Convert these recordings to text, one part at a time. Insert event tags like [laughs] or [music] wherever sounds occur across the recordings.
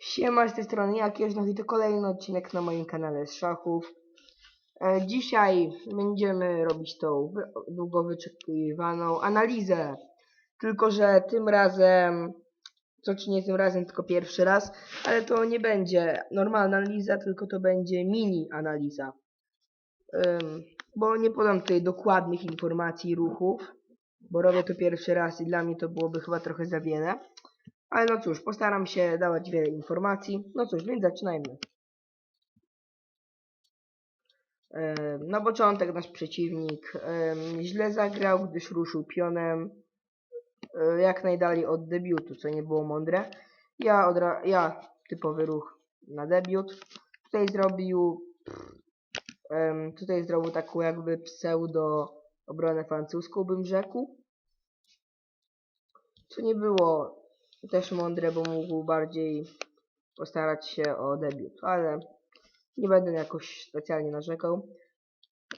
Siema, z tej strony Jakieś, no i to kolejny odcinek na moim kanale z szachów. E, dzisiaj będziemy robić tą długo wyczekiwaną analizę. Tylko, że tym razem, co czy nie tym razem, tylko pierwszy raz, ale to nie będzie normalna analiza, tylko to będzie mini analiza. Bo nie podam tutaj dokładnych informacji ruchów, bo robię to pierwszy raz i dla mnie to byłoby chyba trochę za wiele. Ale no cóż, postaram się dawać wiele informacji. No cóż, więc zaczynajmy. Na początek nasz przeciwnik źle zagrał, gdyż ruszył pionem e, jak najdalej od debiutu, co nie było mądre. Ja, ja typowy ruch na debiut. Tutaj zrobił tutaj zrobił taką jakby pseudo obronę francuską, bym rzekł. Co nie było też mądre, bo mógł bardziej postarać się o debiut, ale nie będę jakoś specjalnie narzekał.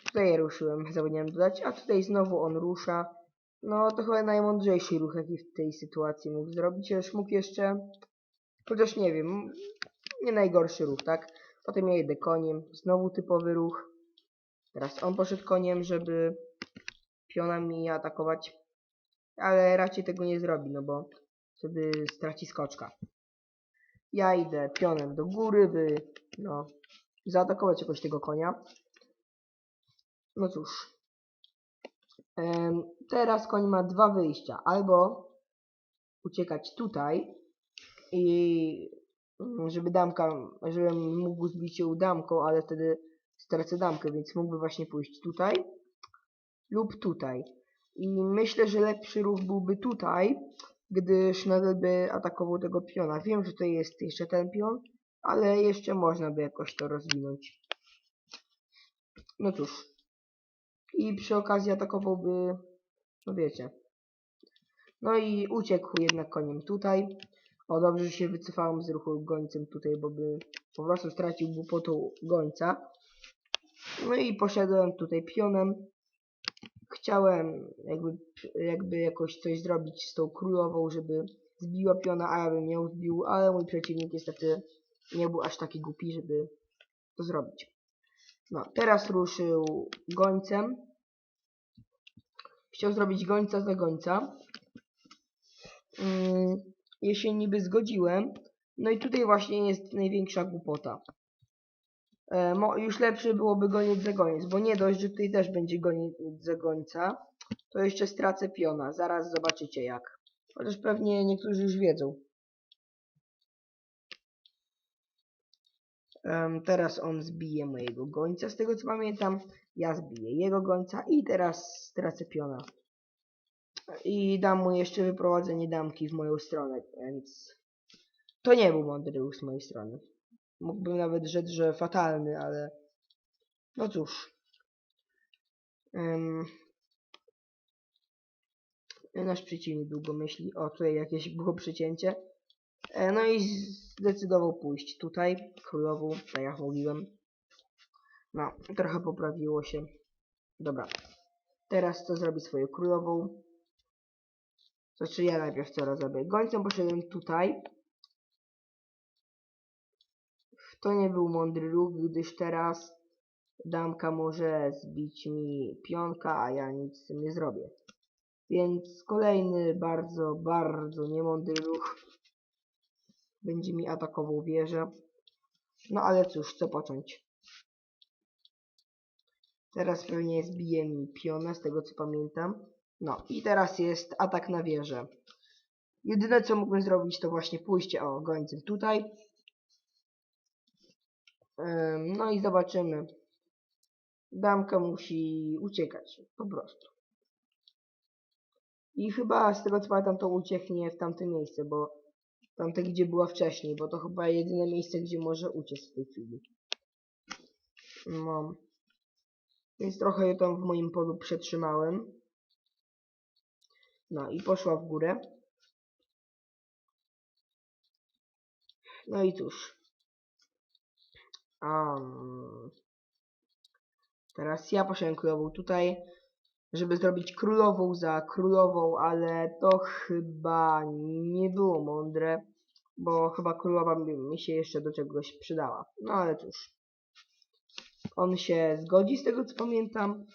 Tutaj ruszyłem, [laughs] zapomniałem dodać, a tutaj znowu on rusza. No to chyba najmądrzejszy ruch, jaki w tej sytuacji mógł zrobić, chociaż mógł jeszcze, chociaż nie wiem, nie najgorszy ruch, tak? Potem ja jedę koniem, znowu typowy ruch. Teraz on poszedł koniem, żeby pionami atakować, ale raczej tego nie zrobi, no bo wtedy straci skoczka. Ja idę pionem do góry, by no, zaatakować jakoś tego konia. No cóż. Teraz koń ma dwa wyjścia. Albo uciekać tutaj i mm, żeby damka, żebym mógł zbić ją damką, ale wtedy stracę damkę, więc mógłby właśnie pójść tutaj lub tutaj. I myślę, że lepszy ruch byłby tutaj, gdyż nadal by atakował tego piona. Wiem, że tutaj jest jeszcze ten pion, ale jeszcze można by jakoś to rozwinąć. No cóż. I przy okazji atakowałby, no wiecie. No i uciekł jednak koniem tutaj. O, dobrze, że się wycofałem z ruchu gońcem tutaj, bo by po prostu stracił głupotą gońca. No i poszedłem tutaj pionem. Chciałem jakby, jakby jakoś coś zrobić z tą królową, żeby zbiła piona, a ja bym ją zbił, ale mój przeciwnik niestety nie był aż taki głupi, żeby to zrobić. No, teraz ruszył gońcem. Chciał zrobić gońca za gońca. Mm, ja się niby zgodziłem. No i tutaj właśnie jest największa głupota. E, już lepszy byłoby goniec za goniec, bo nie dość, że tutaj też będzie goniec za gońca, to jeszcze stracę piona. Zaraz zobaczycie jak. Chociaż pewnie niektórzy już wiedzą. Teraz on zbije mojego gońca, z tego co pamiętam. Ja zbiję jego gońca i teraz stracę piona. I dam mu jeszcze wyprowadzenie damki w moją stronę, więc to nie był mądry ruch z mojej strony. Mógłbym nawet rzec, że fatalny, ale no cóż. Em, nasz przeciwnik długo myśli. O, tutaj jakieś było przycięcie. E, no i zdecydował pójść tutaj, królową, tak jak mówiłem. No, trochę poprawiło się. Dobra. Teraz co zrobi swoją królową? Znaczy ja najpierw co robię? Gońcem poszedłem tutaj. To nie był mądry ruch, gdyż teraz damka może zbić mi pionka, a ja nic z tym nie zrobię. Więc kolejny bardzo, bardzo niemądry ruch będzie mi atakował wieżę. No ale cóż, co począć? Teraz pewnie zbije mi piona, z tego co pamiętam. No i teraz jest atak na wieżę. Jedyne co mógłbym zrobić to właśnie pójście o gońcem tutaj. No i zobaczymy. Damka musi uciekać, po prostu. I chyba z tego co pamiętam to ucieknie w tamte miejsce, bo tamte gdzie była wcześniej, bo to chyba jedyne miejsce gdzie może uciec w tej chwili. No. Więc trochę ją tam w moim polu przetrzymałem. No i poszła w górę. No i cóż. Teraz ja poszedłem królową tutaj, żeby zrobić królową za królową, ale to chyba nie było mądre, bo chyba królowa mi się jeszcze do czegoś przydała. No ale cóż. On się zgodzi z tego co pamiętam.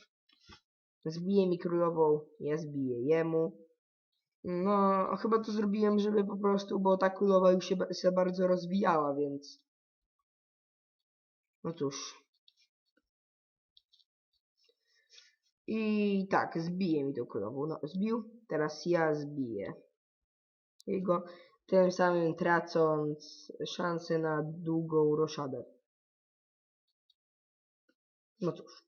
Zbije mi królową, ja zbiję jemu. No, chyba to zrobiłem, żeby po prostu, bo ta królowa już się, się bardzo rozwijała, więc... No cóż. I tak, zbije mi tą królową. No, zbił. Teraz ja zbiję. Jego, tym samym tracąc szansę na długą roszadę. No cóż.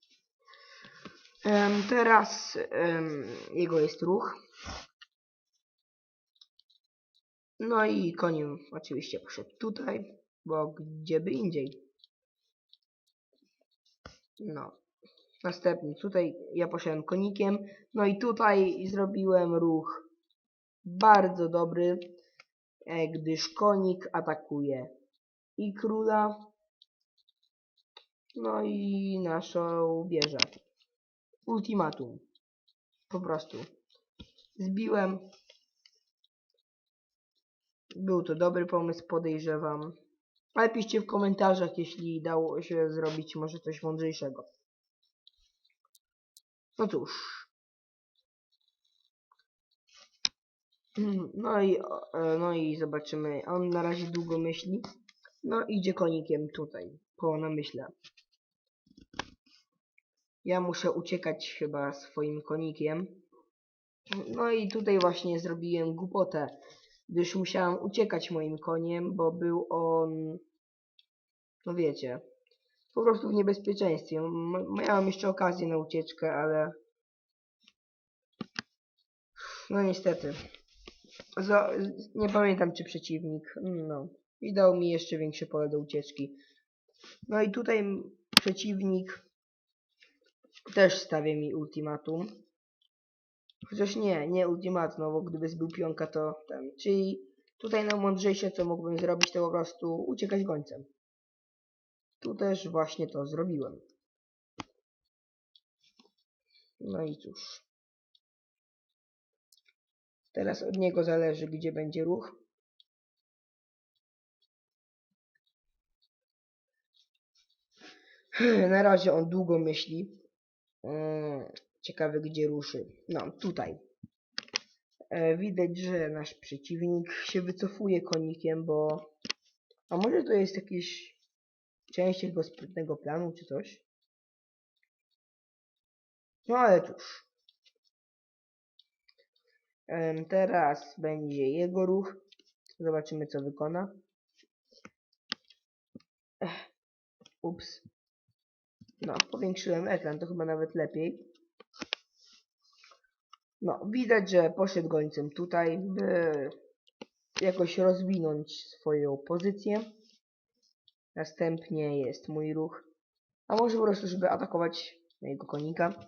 Em, teraz em, jego jest ruch. No i koniem oczywiście poszedł tutaj, bo gdzie by indziej. No. Następny tutaj ja poszedłem konikiem. No i tutaj zrobiłem ruch bardzo dobry, e, gdyż konik atakuje i króla, no i naszą wieżę. Ultimatum. Po prostu. Zbiłem. Był to dobry pomysł, podejrzewam. Ale piszcie w komentarzach, jeśli dało się zrobić może coś mądrzejszego. No cóż. [clears throat] No i, e, no i zobaczymy. On na razie długo myśli. No idzie konikiem tutaj. Po namyśle. Ja muszę uciekać chyba swoim konikiem. No i tutaj właśnie zrobiłem głupotę, gdyż musiałem uciekać moim koniem, bo był on, no wiecie, po prostu w niebezpieczeństwie. M miałem jeszcze okazję na ucieczkę, ale no niestety. Za, nie pamiętam czy przeciwnik, no, i dał mi jeszcze większe pole do ucieczki. No i tutaj przeciwnik też stawia mi ultimatum. Chociaż nie, nie ultimatum, no bo gdyby zbył pionka to. Czyli tutaj najmądrzejsze co mógłbym zrobić to po prostu uciekać gońcem. Tu też właśnie to zrobiłem. No i cóż. Teraz od niego zależy gdzie będzie ruch. Na razie on długo myśli. Mm, Ciekawe gdzie ruszy. No, tutaj. E, widać, że nasz przeciwnik się wycofuje konikiem, bo... A może to jest jakieś część jego sprytnego planu, czy coś? No ale cóż. Teraz będzie jego ruch. Zobaczymy co wykona. Ech, ups. No, powiększyłem ekran, to chyba nawet lepiej. No, widać, że poszedł gońcem tutaj, by jakoś rozwinąć swoją pozycję. Następnie jest mój ruch. A może po prostu, żeby atakować mojego konika.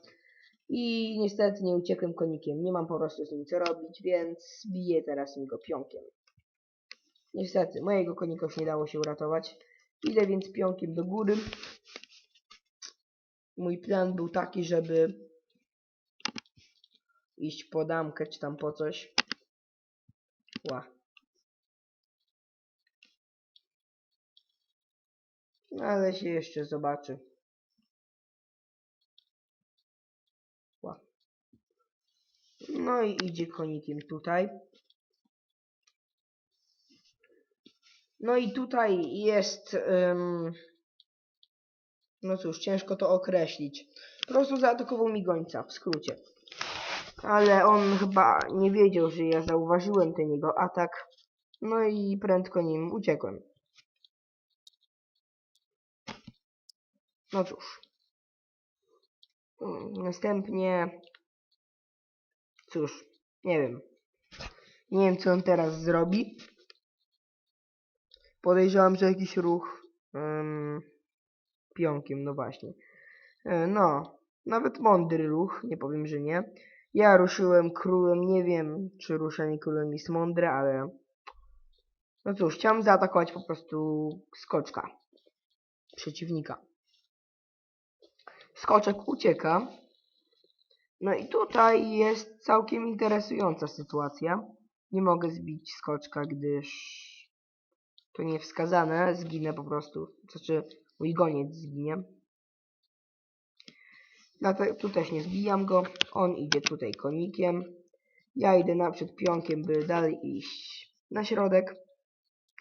I niestety nie uciekłem konikiem. Nie mam po prostu z nim co robić, więc biję teraz mi go pionkiem. Niestety, mojego konika już nie dało się uratować. Idę więc pionkiem do góry. Mój plan był taki, żeby iść po damkę, czy tam po coś. Ła. Ale się jeszcze zobaczy. No i idzie konikiem tutaj. No i tutaj jest... no cóż, ciężko to określić. Po prostu zaatakował mi gońca, w skrócie. Ale on chyba nie wiedział, że ja zauważyłem ten jego atak. No i prędko nim uciekłem. No cóż. Mm, Następnie... Cóż, nie wiem. Nie wiem, co on teraz zrobi. Podejrzewam, że jakiś ruch ym, pionkiem, no właśnie. E, No, nawet mądry ruch, nie powiem, że nie. Ja ruszyłem królem, nie wiem, czy ruszenie królem jest mądre, ale... No cóż, chciałem zaatakować po prostu skoczka. Przeciwnika. Skoczek ucieka. No i tutaj jest całkiem interesująca sytuacja. Nie mogę zbić skoczka, gdyż to nie wskazane, zginę po prostu. Znaczy, mój goniec zginie. Dlatego tu też nie zbijam go. On idzie tutaj konikiem. Ja idę naprzód pionkiem, by dalej iść na środek.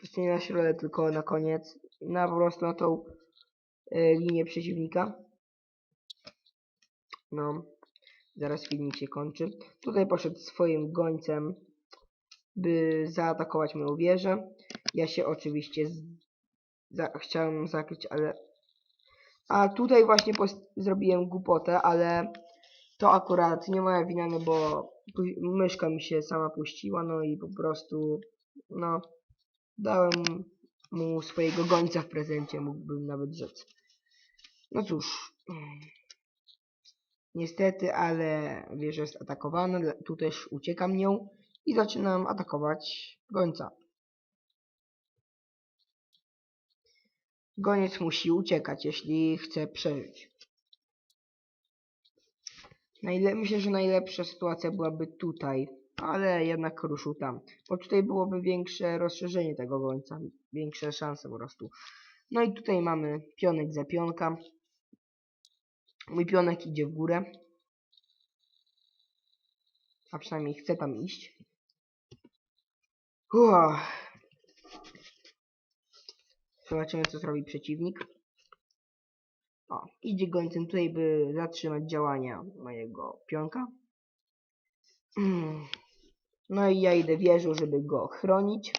Znaczy nie na środek, tylko na koniec. Na po prostu na tą y, linię przeciwnika. No. Zaraz filmik się kończy. Tutaj poszedł swoim gońcem, by zaatakować moją wieżę. Ja się oczywiście za... chciałem zakryć, ale... A tutaj właśnie zrobiłem głupotę, ale to akurat nie moja wina, no bo myszka mi się sama puściła, no i po prostu, no, dałem mu swojego gońca w prezencie, mógłbym nawet rzec. No cóż, niestety, ale wieża jest atakowana, tu też uciekam nią i zaczynam atakować gońca. Goniec musi uciekać, jeśli chce przeżyć. Najle myślę, że najlepsza sytuacja byłaby tutaj, ale jednak ruszył tam. Bo tutaj byłoby większe rozszerzenie tego gońca, większe szanse po prostu. No i tutaj mamy pionek za pionka. Mój pionek idzie w górę. A przynajmniej chce tam iść. Zobaczymy co zrobi przeciwnik. O, idzie gońcem tutaj, by zatrzymać działania mojego pionka. [clears throat] No i ja idę wieżą, żeby go chronić.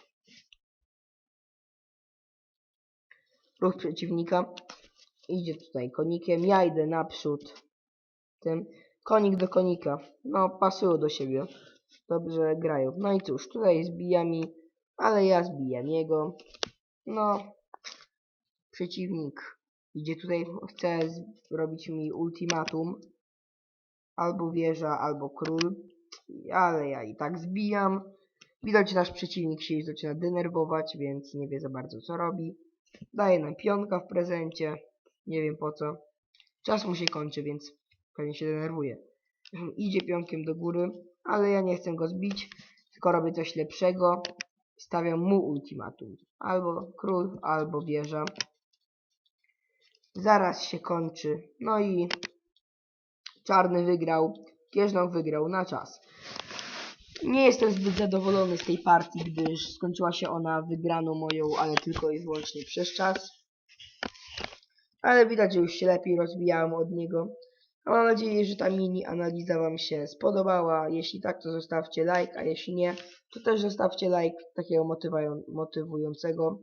Ruch przeciwnika. Idzie tutaj konikiem. Ja idę naprzód. Tym. Konik do konika. No, pasują do siebie. Dobrze grają. No i cóż, tutaj zbija mi, ale ja zbijam jego. No, przeciwnik idzie tutaj, chce zrobić mi ultimatum. Albo wieża, albo król. Ale ja i tak zbijam. Widać, nasz przeciwnik się zaczyna denerwować, więc nie wie za bardzo co robi. Daje nam pionka w prezencie. Nie wiem po co. Czas mu się kończy, więc pewnie się denerwuje. Idzie pionkiem do góry, ale ja nie chcę go zbić, tylko robię coś lepszego. Stawiam mu ultimatum. Albo król, albo wieża. Zaraz się kończy. No i czarny wygrał. Kieżnąg wygrał na czas. Nie jestem zbyt zadowolony z tej partii, gdyż skończyła się ona wygraną moją, ale tylko i wyłącznie przez czas. Ale widać, że już się lepiej rozwijałem od niego. A mam nadzieję, że ta mini analiza Wam się spodobała. Jeśli tak, to zostawcie like, a jeśli nie, to też zostawcie like takiego motywującego.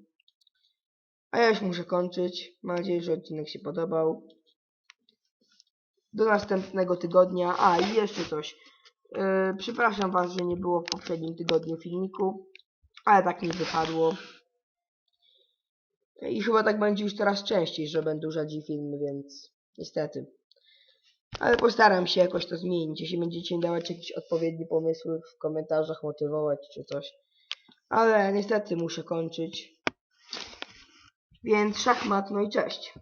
A ja już muszę kończyć. Mam nadzieję, że odcinek się podobał. Do następnego tygodnia. A i jeszcze coś. Yy, przepraszam Was, że nie było w poprzednim tygodniu filmiku, ale tak mi wypadło. I chyba tak będzie już coraz częściej, że będą rzadziej filmy, więc niestety. Ale postaram się jakoś to zmienić. Jeśli będziecie mi dawać jakieś odpowiednie pomysły w komentarzach, motywować czy coś. Ale niestety muszę kończyć. Więc szachmat, no i cześć.